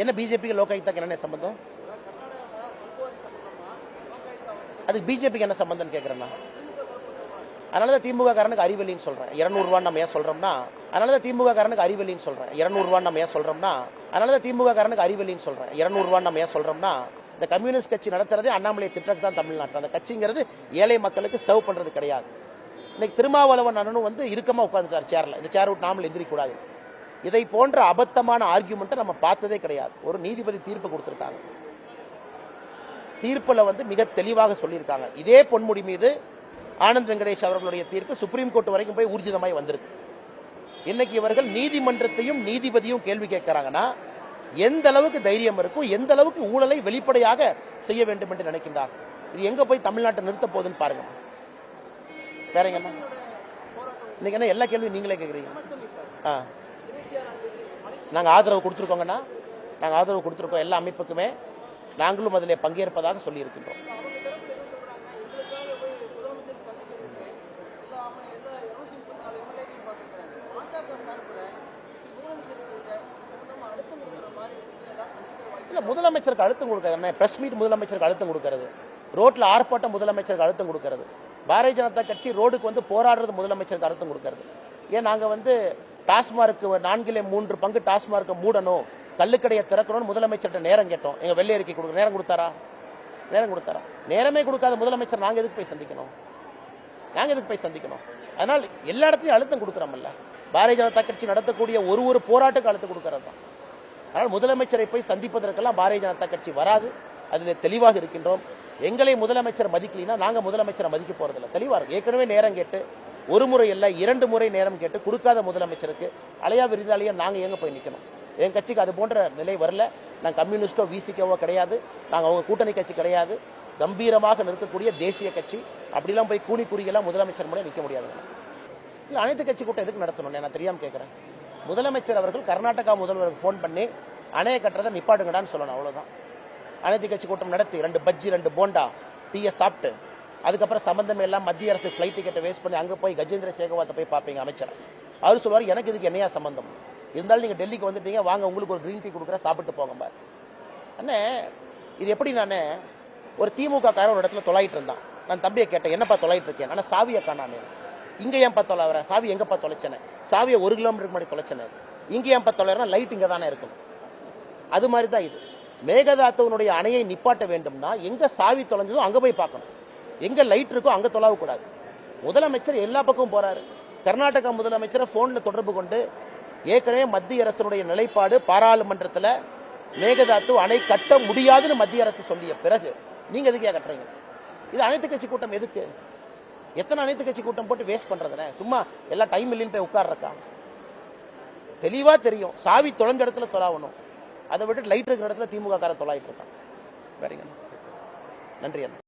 என்ன பிஜேபிக்கு லோகாயுக்தாக்கு என்ன சம்பந்தம்? அதுக்கு பிஜேபிக்கு என்ன சம்பந்தம்னு கேட்குறேன்னா அதனால தான் திமுக காரனுக்கு அறிவெளின்னு சொல்றேன். இரநூறுவான்னு நம்ம ஏன் சொல்றோம்னா அதனால தான் திமுக காரனுக்கு அறிவெளின்னு சொல்றேன். இரநூறுவான்னு நம்ம ஏன் சொல்றோம்னா அதனால தான் திமுக காரனுக்கு அறிவெளின்னு சொல்கிறேன் இரநூறுவான்னு நம்ம ஏன் சொல்றோம்னா இந்த கம்யூனிஸ்ட் கட்சி நடத்துறதே அண்ணாமலை திட்டத்து தான் தமிழ்நாட்டில். அந்த கட்சிங்கிறது ஏழை மக்களுக்கு சர்வ் பண்ணுறது கிடையாது. இன்னைக்கு திருமாவளவன் அண்ணனும் வந்து இறுக்கமா உட்காந்துருக்கார் சேரில் இந்த சேர் விட்டு நாமல் எந்திரிக்கூடாது இதை போன்ற அபத்தமான ஆர்கியூமெண்ட்டை நம்ம பார்த்ததே கிடையாது. ஒரு நீதிபதி தீர்ப்பு கொடுத்துருக்காங்க. தீர்ப்பில் வந்து மிக தெளிவாக சொல்லியிருக்காங்க. இதே பொன்முடி மீது ஆனந்த் வெங்கடேஷ் அவர்களுடைய தீர்ப்பு சுப்ரீம் கோர்ட் வரைக்கும் போய் ஊர்ஜிதமாய் வந்திருக்கு. இன்னைக்கு இவர்கள் நீதிமன்றத்தையும் நீதிபதியும் கேள்வி கேட்கிறாங்கன்னா எந்த அளவுக்கு தைரியம் இருக்கும் எந்த அளவுக்கு ஊழலை வெளிப்படையாக செய்ய வேண்டும் என்று நினைக்கின்றார் இது எங்க போய் தமிழ்நாட்டை நிறுத்த போகுதுன்னு பாருங்க. வேறங்க என்ன? இன்னைக்கு என்ன? எல்லா கேள்வியும் நீங்களே கேட்குறீங்க. ஆ. நாங்கள் ஆதரவு கொடுத்துருக்கோங்கன்னா நாங்கள் ஆதரவு கொடுத்துருக்கோம் எல்லா அமைப்புக்குமே. நாங்களும் அதில் பங்கேற்பதாக சொல்லியிருக்கின்றோம். இல்லை முதலமைச்சருக்கு அழுத்தம் கொடுக்கறது என்ன பிரஸ் மீட் முதலமைச்சருக்கு அழுத்தம் கொடுக்கறது. ரோட்ல ஆர்ப்பாட்டம் முதலமைச்சருக்கு அழுத்தம் கொடுக்கறது. பாரதிய ஜனதா கட்சி ரோடுக்கு வந்து போராடுறது முதலமைச்சருக்கு அழுத்தம் கொடுக்கறது. ஏன் நாங்கள் வந்து டாஸ்மார்க்கு நான்கிலே மூன்று பங்கு டாஸ்மார்க்கை மூடணும். கள்ளுக்கடையை திறக்கணும்னு முதலமைச்சர்கிட்ட நேரம் கேட்டோம். எங்க வெள்ளை அறிக்கை கொடுக்க நேரம் கொடுத்தாரா? நேரம் கொடுத்தாரா? நேரமே கொடுக்காத முதலமைச்சர் நாங்க எதுக்கு போய் சந்திக்கணும்? நாங்க எதுக்கு போய் சந்திக்கணும்? அதனால் எல்லா இடத்துலயும் அழுத்தம் கொடுக்குறோம்ல. பாரதிய ஜனதா கட்சி நடத்தக்கூடிய ஒரு ஒரு போராட்டுக்கு அழுத்தம் கொடுக்கறது தான். அதனால் முதலமைச்சரை போய் சந்திப்பதற்கெல்லாம் பாரதிய ஜனதா கட்சி வராது. அதில் தெளிவாக இருக்கின்றோம். எங்களை முதலமைச்சர் மதிக்கலைன்னா நாங்க முதலமைச்சரை மதிக்க போறதில்ல. தெளிவாக இருக்கும் ஏற்கனவே நேரம் கேட்டு ஒரு முறை இல்லை இரண்டு முறை நேரம் கேட்டு கொடுக்காத முதலமைச்சருக்கு அலையா விருந்தாளியா நாங்கள் எங்கே போய் நிற்கணும் என் கட்சிக்கு அது போன்ற நிலை வரல. நான் கம்யூனிஸ்டோ விசிக்கவோ கிடையாது. நாங்கள் அவங்க கூட்டணி கட்சி கிடையாது. கம்பீரமாக நிற்கக்கூடிய தேசிய கட்சி. அப்படிலாம் போய் கூனி குறியெல்லாம் முதலமைச்சர் முறை நிற்க முடியாது. இல்லை அனைத்து கட்சி கூட்டம் எதுக்கு நடத்தணும் நான் தெரியாமல் கேட்குறேன் முதலமைச்சர் அவர்கள் கர்நாடகா முதல்வருக்கு ஃபோன் பண்ணி அணைய கட்டுறதை நிப்பாட்டுங்கடான்னு சொல்லணும் அவ்வளோதான் அனைத்து கட்சி கூட்டம் நடத்தி ரெண்டு பஜ்ஜி ரெண்டு போண்டா டீயை சாப்பிட்டு அதுக்கப்புறம் சம்பந்தமே எல்லாம் மத்திய அரசு ஃப்ளைட் டிக்கெட்டை வேஸ்ட் பண்ணி அங்கே போய் கஜேந்திர சேகவாத்தை போய் பார்ப்பீங்க அமைச்சர். அவர் சொல்லுவார் எனக்கு இதுக்கு என்னையா சம்பந்தம்? இருந்தாலும் நீங்கள் டெல்லிக்கு வந்துட்டீங்க வாங்க உங்களுக்கு ஒரு க்ரீன் டீ கொடுக்குற சாப்பிட்டு போங்க பாரு. அண்ணே இது எப்படி நானே ஒரு திமுக காரன் ஒரு இடத்துல தொலைட்டு இருந்தான். நான் தம்பியை கேட்டேன் என்னப்பா தொலைகிட்டு இருக்கேன்? ஆனால் சாவியை காணானே இங்கே ஏன்ப்பா தொலைவர சாவி எங்கப்பா தொலைச்சனே? சாவியை ஒரு கிலோமீட்டருக்கு முன்னாடி தொலைச்சனே. இங்கே ஏன்ப்பா தொலைறனா லைட் இங்கே தானே இருக்கும். அது மாதிரி தான் இது. மேகதாத்தவனுடைய அணையை நிப்பாட்ட வேண்டும்னா எங்கே சாவி தொலைஞ்சதோ அங்கே போய் பார்க்கணும். எங்கே லைட் இருக்கோ அங்கே தொலாவக்கூடாது. முதலமைச்சர் எல்லா பக்கமும் போகிறாரு கர்நாடகா முதலமைச்சரை ஃபோனில் தொடர்பு கொண்டு ஏற்கனவே மத்திய அரசனுடைய நிலைப்பாடு பாராளுமன்றத்தில் மேகதாத்து அணை கட்ட முடியாதுன்னு மத்திய அரசு சொல்லிய பிறகு நீங்கள் எதுக்கே கட்டுறீங்க? இது அனைத்து கட்சி கூட்டம் எதுக்கு? எத்தனை அனைத்து கட்சி கூட்டம் போட்டு வேஸ்ட் பண்ணுறதுனே சும்மா எல்லா டைம் இல்லைன்னு போய் உட்கார்றக்கா? தெளிவாக தெரியும். சாவி தொலைஞ்ச இடத்துல தொலாவணும். அதை விட்டு லைட் இருக்கிற இடத்துல திமுக காரை தொலாயிட்டு இருக்கான் வேறங்க நன்றி அண்ணா.